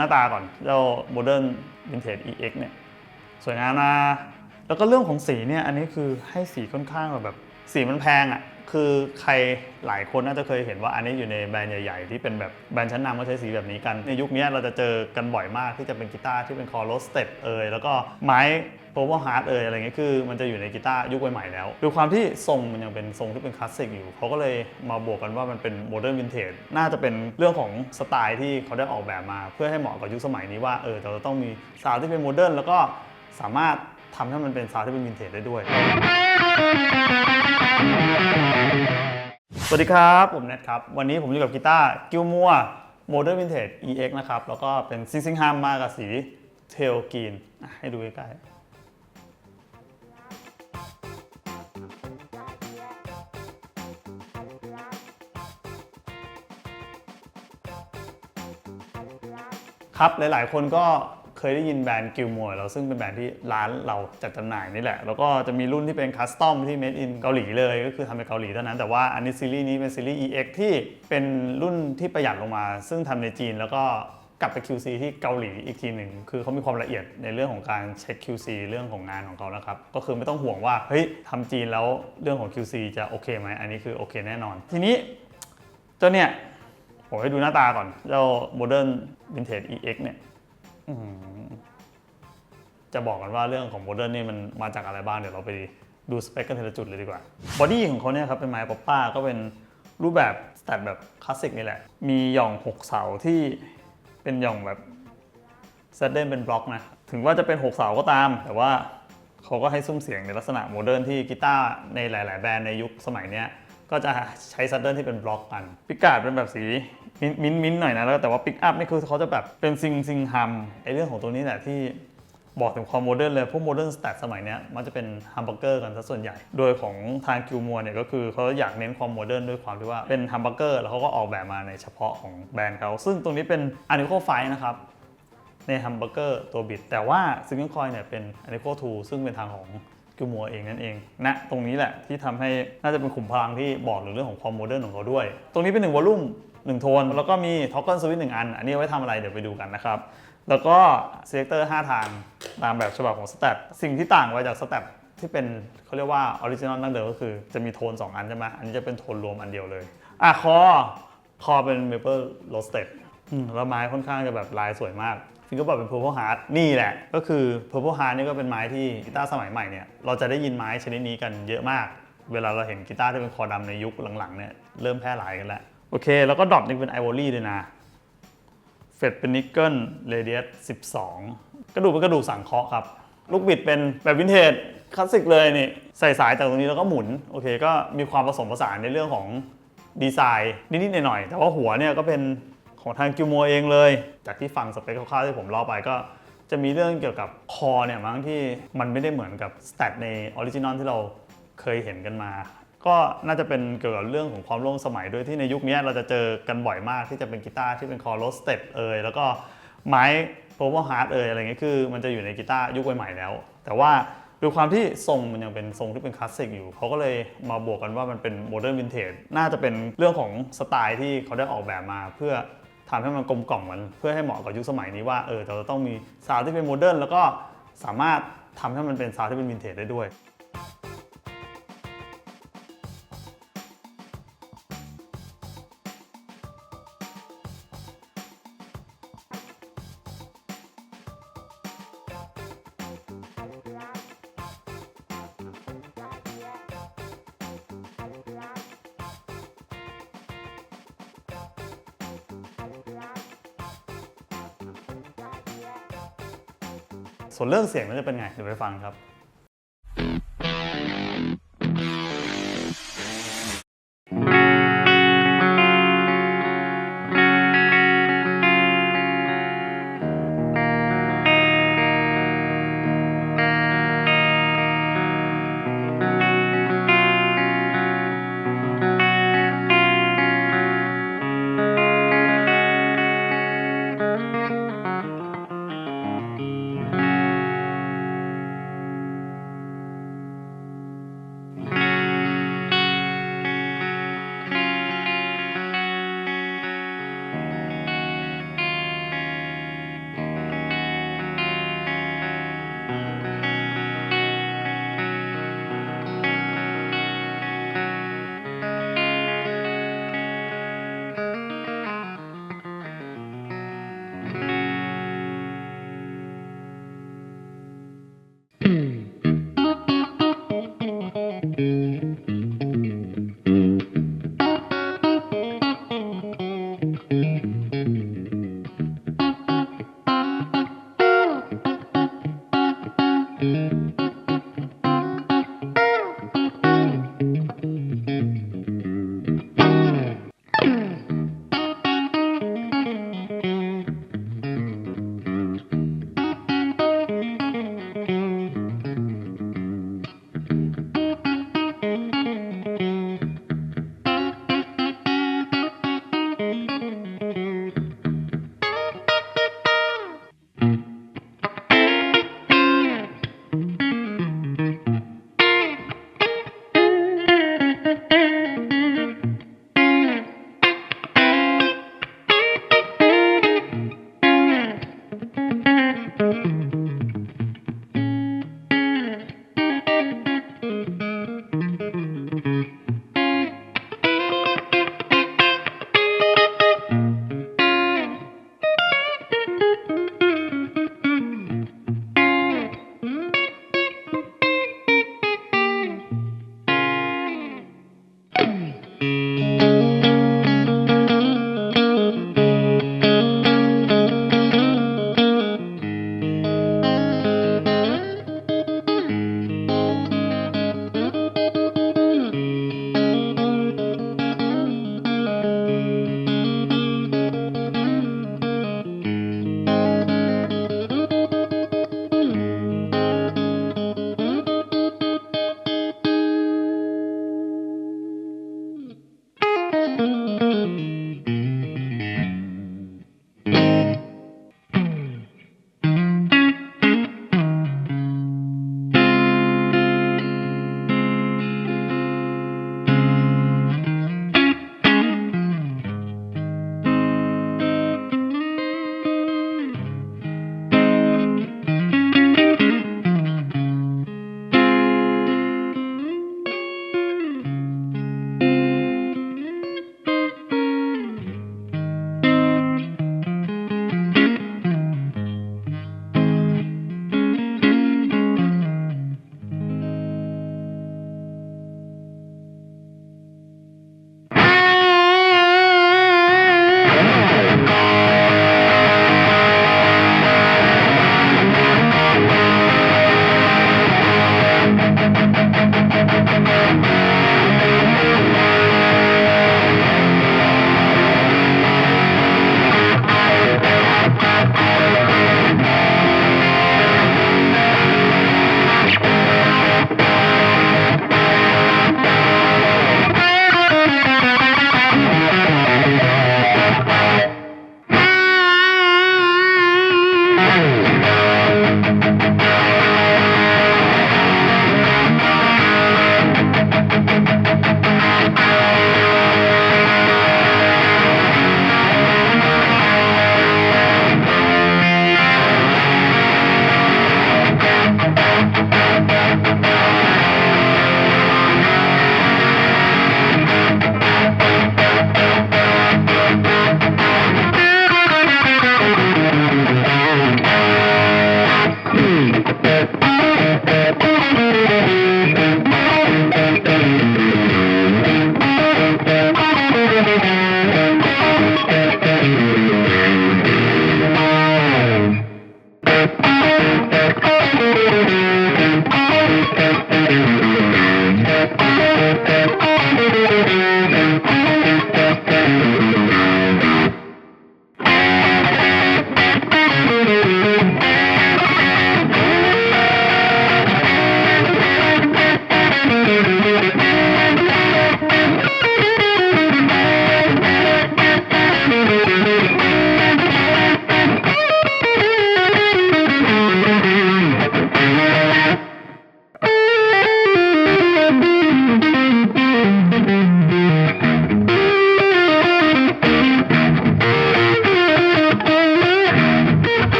หน้าตาก่อนเจ้า Modern Vintage EX เนี่ยสวยงามนะแล้วก็เรื่องของสีเนี่ยอันนี้คือให้สีค่อนข้างแบบสีมันแพงอะ่ะ คือใครหลายคนน่าจะเคยเห็นว่าอันนี้อยู่ในแบรนด์ใหญ่ ๆ ที่เป็นแบบแบรนด์ชั้นนำก็ใช้สีแบบนี้กัน ในยุคนี้เราจะเจอกันบ่อยมากที่จะเป็นกีตาร์ที่เป็นคอร์โรสเต็ดเอยแล้วก็ไม้โปรโวฮาร์ดเอยอะไรเงี้ยคือมันจะอยู่ในกีตาร์ยุคใหม่ๆแล้วด้วยความที่ทรงมันยังเป็นทรงที่เป็นคลาสสิกอยู่เขาก็เลยมาบวกกันว่ามันเป็นโมเดิร์นวินเทจน่าจะเป็นเรื่องของสไตล์ที่เขาได้ออกแบบมา เพื่อให้เหมาะกับยุคสมัยนี้ว่าเออเราจะต้องมีสาวที่เป็นโมเดิร์นแล้วก็สามารถทำให้มันเป็นซาวด์ที่เป็นวินเทจได้ด้วย สวัสดีครับ ผมเน็ตครับ วันนี้ผมอยู่กับกีตาร์กิลมัวโมเดิร์นวินเทจ EX นะครับ แล้วก็เป็นซิงซิงฮัมมากับสีเทลกรีนให้ดูใกล้ๆครับหลาย ๆ คนก็ เคยได้ยินแบรนด์กิลมัวเราซึ่งเป็นแบรนด์ที่ร้านเราจัดจำหน่ายนี่แหละ แล้วก็จะมีรุ่นที่เป็นคัสตอมที่ made in เกาหลีเลย ก็คือทำในเกาหลีเท่านั้น แต่ว่าอันนี้ซีรีส์นี้เป็นซีรีส์ EX ที่เป็นรุ่นที่ประหยัดลงมา ซึ่งทำในจีนแล้วก็กลับไป QC ที่เกาหลีอีกทีหนึ่ง คือเขามีความละเอียดในเรื่องของการเช็ค QC เรื่องของงานของเขานะครับ ก็คือไม่ต้องห่วงว่า เฮ้ยทำจีนแล้วเรื่องของ QC จะโอเคไหม อันนี้คือโอเคแน่นอน ทีนี้เจ้าเนี่ย ผมให้ดูหน้าตาก่อน เจ้า Modern Vintage EX เนี่ย อื้อหือจะบอกกันว่าเรื่องของ Modern นี่มันมาจากอะไรบ้าง เดี๋ยวเราไปดูสเปคกันทีละจุดเลยดีกว่า บอดี้ของเขาเนี่ยครับเป็นไม้ป๊อปป้าก็เป็นรูปแบบสแตทแบบคลาสสิกนี่แหละ มีหย่อง 6 เสาที่เป็นหย่องแบบเซตเด่นเป็นบล็อกนะ ถึงว่าจะเป็น 6 เสาก็ตาม แต่ว่าเขาก็ให้ซุ้มเสียงในลักษณะโมเดิร์นที่กีตาร์ในหลาย ๆ แบรนด์ในยุคสมัยเนี้ย ก็จะใช้ซัดเดิลที่เป็นบล็อกกันปิกาดเป็นแบบสีมิ้นท์มิ้นท์หน่อยนะแล้วแต่ว่าปิกอัพนี่คือเขาจะแบบเป็นซิงซิงฮัมไอเรื่องของตัวนี้แหละที่บอกถึงความโมเดิร์นเลย พวกโมเดิร์นสแตทสมัยนี้มันจะเป็นฮัมเบอร์เกอร์กันซะส่วนใหญ่ โดยของทางกิวมัวเนี่ยก็คือเขาอยากเน้นความโมเดิร์นด้วยความที่ว่าเป็นฮัมเบอร์เกอร์แล้วเขาก็ออกแบบมาในเฉพาะของแบรนด์เขาซึ่งตรงนี้เป็นอนิโคไฟนะครับในฮัมเบอร์เกอร์ตัวบิดแต่ว่าซิงเกิลคอยเนี่ยเป็นอ n น c o 2ซึ่งเป็นทางของ กิลมัวเองนั่นเองนะตรงนี้แหละที่ทำให้น่าจะเป็นขุมพลังที่บอกถึงเรื่องของความโมเดิร์นของเขาด้วย ตรงนี้เป็น1วอลลุ่ม1โทน แล้วก็มีท็อกเกิลสวิตช์หนึ่งอัน อันนี้ไว้ทำอะไรเดี๋ยวไปดูกันนะครับ แล้วก็เซเลคเตอร์5ทางตามแบบฉบับของสแตทสิ่งที่ต่างไปจากสแตทที่เป็นเขาเรียกว่าออริจินอลดั้งเดิมก็คือจะมีโทน 2 อันใช่ไหมอันนี้จะเป็นโทนรวมอันเดียวเลยอะคอคอเป็นเมเปิลโรสเต็ดแล้วไม้ค่อนข้างจะแบบลายสวยมาก ฟิงเกอร์บอร์ดเป็น Purple Heart นี่แหละ ก็คือ Purple Heart นี่ก็เป็นไม้ที่กีตาร์สมัยใหม่เนี่ยเราจะได้ยินไม้ชนิดนี้กันเยอะมาก เวลาเราเห็นกีตาร์ที่เป็นคอดำในยุคหลังๆเนี่ยเริ่มแพร่หลายกันแล้ว โอเค แล้วก็ดรอปนี่เป็นไอวอรี่ด้วยนะเฟดเป็นนิกเกิลเรเดียส12 กระดูกเป็นกระดูกสังเคราะห์ครับ ลูกบิดเป็นแบบวินเทจคลาสสิกเลยนี่ใส่สายจากตรงนี้แล้วก็หมุนโอเค ก็มีความผสมผสานในเรื่องของดีไซน์นิดๆหน่อยๆแต่ว่าหัวเนี่ยก็เป็น ของทางกิวโมเองเลย จากที่ฟังสเปคคร่าวๆที่ผมเล่าไปก็จะมีเรื่องเกี่ยวกับคอเนี่ยมั้งที่มันไม่ได้เหมือนกับสแตทในออริจินอลที่เราเคยเห็นกันมา ก็น่าจะเป็นเกี่ยวกับเรื่องของความร่วมสมัยด้วยที่ในยุคนี้เราจะเจอกันบ่อยมากที่จะเป็นกีตาร์ที่เป็นคอร์โรสเต็ปเอยแล้วก็ไม้โปรโวฮาร์ดเอยอะไรเงี้ยคือ มันจะอยู่ในกีตาร์ยุคใหม่แล้ว แต่ว่าด้วยความที่ทรงมันยังเป็นทรงที่เป็นคลาสสิกอยู่ เขาก็เลยมาบวกกันว่ามันเป็นโมเดิร์นวินเทจน่าจะเป็นเรื่องของสไตล์ที่เขาได้ออกแบบมาเพื่อ ทำให้มันกลมกล่อมมันเพื่อให้เหมาะกับยุคสมัยนี้ว่าเออเราจะต้องมีซาวด์ที่เป็นโมเดิร์นแล้วก็สามารถทำให้มันเป็นซาวด์ที่เป็นวินเทจได้ด้วย ส่วนเรื่องเสียงมันจะเป็นไงเดี๋ยวไปฟังครับ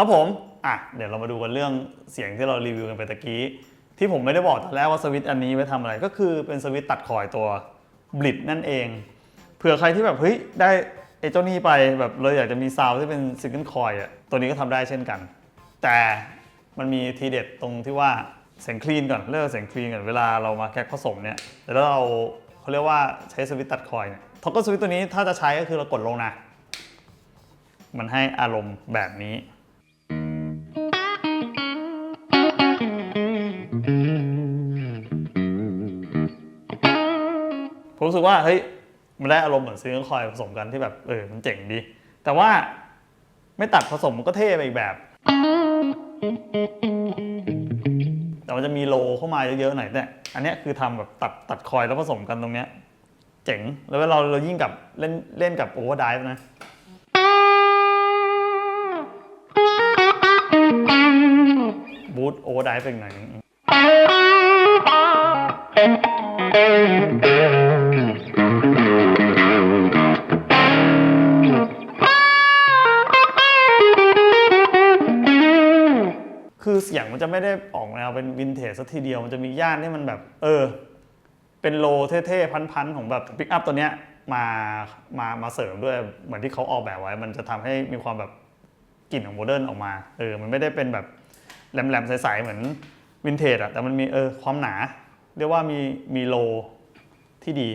ครับผมอะเดี๋ยวเรามาดูกันเรื่องเสียงที่เรารีวิวกันไปตะกี้ ที่ผมไม่ได้บอกตอนแรกว่าสวิตช์อันนี้ไว้ทำอะไรก็คือเป็นสวิตช์ตัดคอยตัวบลิดนั่นเองเผื่อใครที่แบบเฮ้ยได้ไอ้เจ้านี่ไปแบบเลยอยากจะมีซาวด์ที่เป็นซิงเกิลคอยอะตัวนี้ก็ทำได้เช่นกัน แต่มันมีทีเด็ดตรงที่ว่าเสียงคลีนก่อนเลือกเสียงคลีนก่อนเวลาเรามาแคคผสมเนี่ยแล้วเราเขาเรียกว่าใช้สวิตตัดคอยเนี่ยท็อกเกอร์สวิตตัวนี้ถ้าจะใช้ก็คือเรากดลงนะ มันให้อารมณ์แบบนี้ สึกว่าเฮ้ยมันได้อารมณ์เหมือนซื้อคอยผสมกันที่แบบเออมันเจ๋งดี แต่ว่าไม่ตัดผสมมันก็เท่ไปอีกแบบ แต่มันจะมีโลเข้ามาเยอะๆหน่อยแต่อันนี้คือทำแบบตัดตัดคอยแล้วผสมกันตรงเนี้ยเจ๋งแล้วเวลาเราเรายิ่งกับเล่นเล่นกับโอเวอร์ไดฟ์นะบูทโอเวอร์ไดฟ์เป็นหน่อยนึง มันจะไม่ได้ออกแนวเป็นวินเทจสักทีเดียว มันจะมีย่านที่มันแบบ เออ เป็นโลเท่ๆ พันๆ ของแบบปิกอัพตัวเนี้ยมามามาเสริมด้วยเหมือนที่เขาออกแบบไว้ มันจะทำให้มีความแบบกลิ่นของโมเดิร์นออกมาเออมันไม่ได้เป็นแบบแหลมๆใสๆเหมือนวินเทจอะแต่มันมีเออความหนา เรียกว่ามีมีโลที่ดี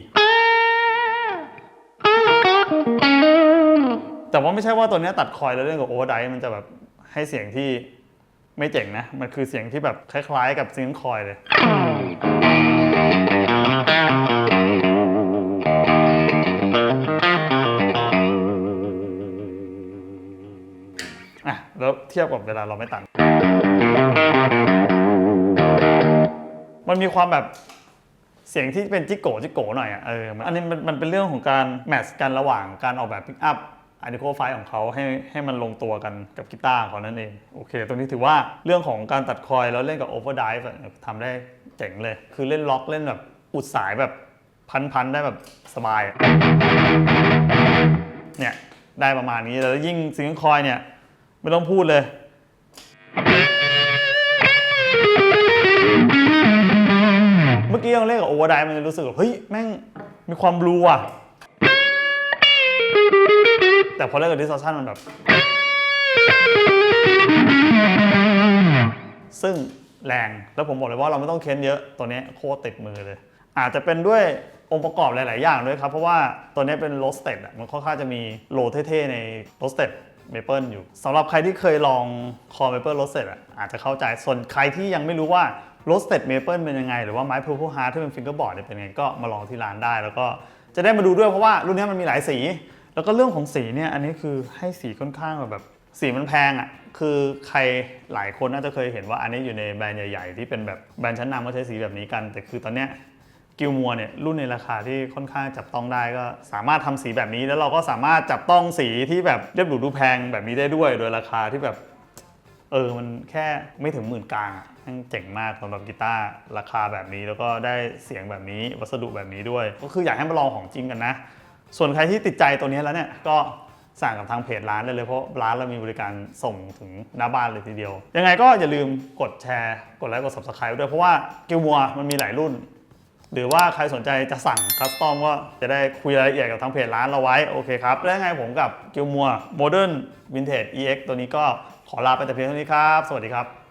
แต่ว่าไม่ใช่ว่าตัวนี้ตัดคอยแล้วเล่นกับโอเวอร์ไดมันจะแบบให้เสียงที่ ไม่เจ๋งนะ มันคือเสียงที่แบบคล้ายๆ กับซิงค์คอยเลย อะ แล้วเทียบกับเวลาเราไม่ตัดมันมีความแบบเสียงที่เป็นจิกโกจิกโกหน่อยอะเออมันอันนี้มันมันเป็นเรื่องของการแมทช์กันระหว่างการออกแบบพิกอัพ อะดิโคไฟของเขาให้ให้มันลงตัวกันกับกีตาร์เของนั่นเอง โอเค ตรงนี้ถือว่าเรื่องของการตัดคอยแล้วเล่นกับโอเวอร์ไดฟ์ทำได้เจ๋งเลย คือเล่นล็อกเล่นแบบอุดสายแบบพันๆได้แบบสบาย เนี่ยได้ประมาณนี้แล้วยิ่งซิงค์คอยเนี่ย ไม่ต้องพูดเลย เมื่อกี้ยังเล่นกับโอเวอร์ไดฟ์มันจะรู้สึกแบบเฮ้ย แม่งมีความบลูอะ แต่พอเล่นกับดิสซอร์ชันมันแบบ ซึ่งแรงแล้วผมบอกเลยว่าเราไม่ต้องเค้นเยอะตัวนี้โคตรติดมือเลย อาจจะเป็นด้วยองค์ประกอบหลาย ๆ อย่างด้วยครับ เพราะว่าตัวนี้เป็นโรสเต็ดมันค่อนข้างจะมีโลเท่ ๆ ในโรสเต็ดเมเปิลอยู่สำหรับใครที่เคยลองคอเมเปิลโรสเต็ดอาจจะเข้าใจส่วนใครที่ยังไม่รู้ว่าโรสเต็ดเมเปิลเป็นยังไง หรือว่าไม้พูพูฮาร์ที่เป็นฟิงเกอร์บอร์ดเป็นยังไงก็มาลองที่ร้านได้ แล้วก็จะได้มาดูด้วยเพราะว่ารุ่นนี้มันมีหลายสี แล้วก็เรื่องของสีเนี่ยอันนี้คือให้สีค่อนข้างแบบสีมันแพงอะคือใครหลายคนน่าจะเคยเห็นว่าอันนี้อยู่ในแบรนด์ใหญ่ๆ ที่เป็นแบบแบรนด์ชั้นนำก็ใช้สีแบบนี้กัน แต่คือตอนเนี้ยกิลมัวเนี่ยรุ่นในราคาที่ค่อนข้างจับต้องได้ก็สามารถทำสีแบบนี้ แล้วเราก็สามารถจับต้องสีที่แบบเรียบหรูดูแพงแบบนี้ได้ด้วย โดยราคาที่แบบเออมันแค่ไม่ถึงหมื่นกลางอะเจ๋งมากสำหรับกีตาร์ราคาแบบนี้แล้วก็ได้เสียงแบบนี้วัสดุแบบนี้ด้วย ก็คืออยากให้มาลองของจริงกันนะ ส่วนใครที่ติดใจตัวนี้แล้วเนี่ยก็สั่งกับทางเพจร้านได้เลยเพราะร้านเรามีบริการส่งถึงหน้าบ้านเลยทีเดียว ยังไงก็อย่าลืมกดแชร์กดไลค์กด subscribe ด้วยเพราะว่ากิลมัวมันมีหลายรุ่น หรือว่าใครสนใจจะสั่งคัสตอมก็จะได้คุยรายละเอียดกับทางเพจร้านเราไว้โอเคครับ และยังไงผมกับกิลมัวโมเดิร์นวินเทจ EX ตัวนี้ก็ขอลาไปแต่เพียงเท่านี้ครับ สวัสดีครับ